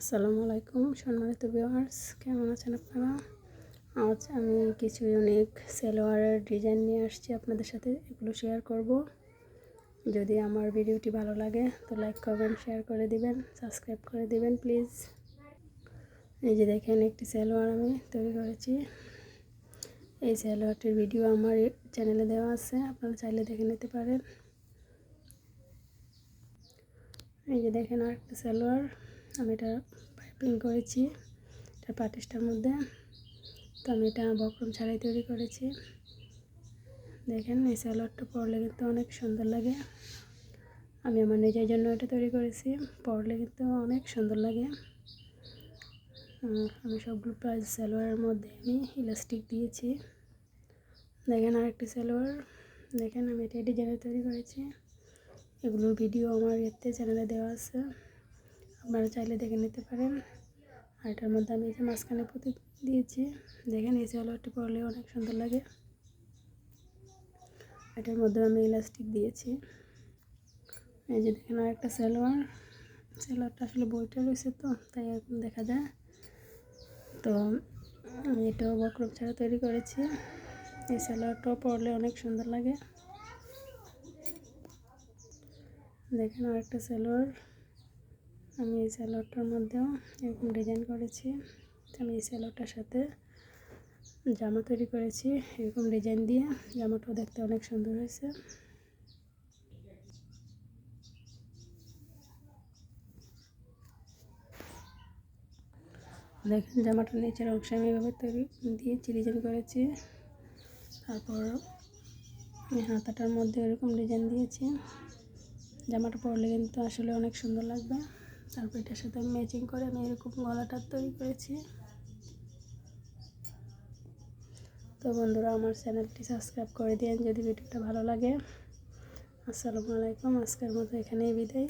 আসসালামু আলাইকুম সম্মানিত ভিউয়ার্স কেমন আছেন আপনারা? আজ আমি কিছু ইউনিক সেলোয়ারের ডিজাইন নিয়ে আসছি আপনাদের সাথে, এগুলো শেয়ার করব। যদি আমার ভিডিওটি ভালো লাগে, তো লাইক করবেন শেয়ার করে দিবেন সাবস্ক্রাইব করে দিবেন প্লিজ এই যে দেখেন একটি সেলোয়ার আমি তৈরি করেছি। এই সেলোয়ারটির ভিডিও আমার চ্যানেলে দেওয়া আছে, আপনারা চাইলে দেখে নিতে পারেন। এই যে দেখেন আরেকটা সালোয়ার। আমি এটা পাইপিং করেছি। এটা পাটিসটার মধ্যে। তো আমি এটা বক্রম ছাড়াই তৈরি করেছি। দেখেন, এই সালোয়ারটা পরলে কিন্তু অনেক সুন্দর লাগে। আমি আমার নিজের জন্য এটা তৈরি করেছি। পরলে কিন্তু অনেক সুন্দর লাগে। আমি সবগুলো প্রাইস সালোয়ারের মধ্যে আমি ইলাস্টিক দিয়েছি। দেখেন আরেকটি সালোয়ার দেখেন, আমি এটা ডিজাইনে তৈরি করেছি। এগুলোর ভিডিও আমার এতে চ্যানেলে দেওয়া আছে। আপনারা চাইলে দেখে নিতে পারেন। আর এটার মধ্যে আমি যে মাঝখানে পুঁতি দিয়েছি। দেখেন, এই সালোয়ারটি পরলে অনেক সুন্দর লাগে। এটার মধ্যে আমি ইলাস্টিক দিয়েছি। এই যে দেখেন আর একটা সালোয়ার। সালোয়ারটা আসলে বইটা রয়েছে তো, তাই এরকম দেখা যায়। তো আমি এটাও বক্রম ছাড়া তৈরি করেছি। এই সালোয়ারটাও পরলে অনেক সুন্দর লাগে। দেখেন, আরেকটা সালোয়ার। আমি এই সালোয়ারটার মধ্যেও এরকম ডিজাইন করেছি। আমি এই সালোয়ারটার সাথে জামা তৈরি করেছি, এরকম ডিজাইন দিয়ে। জামাটাও দেখতে অনেক সুন্দর হয়েছে। দেখেন, জামাটার নিচের অংশে আমি এভাবে তৈরি দিয়েছি ডিজাইন করেছি। তারপর হাতাটার মধ্যে এরকম ডিজাইন দিয়েছি। জামাটা পরলে কিন্তু আসলে অনেক সুন্দর লাগবে। তারপর এটার সাথে ম্যাচিং করে আমি এরকম গলাটা তৈরি করেছি। তো বন্ধুরা, আমার চ্যানেলটি সাবস্ক্রাইব করে দিন যদি ভিডিওটা ভালো লাগে। আসসালামু আলাইকুম, আজকের মতো এখানেই বিদায়।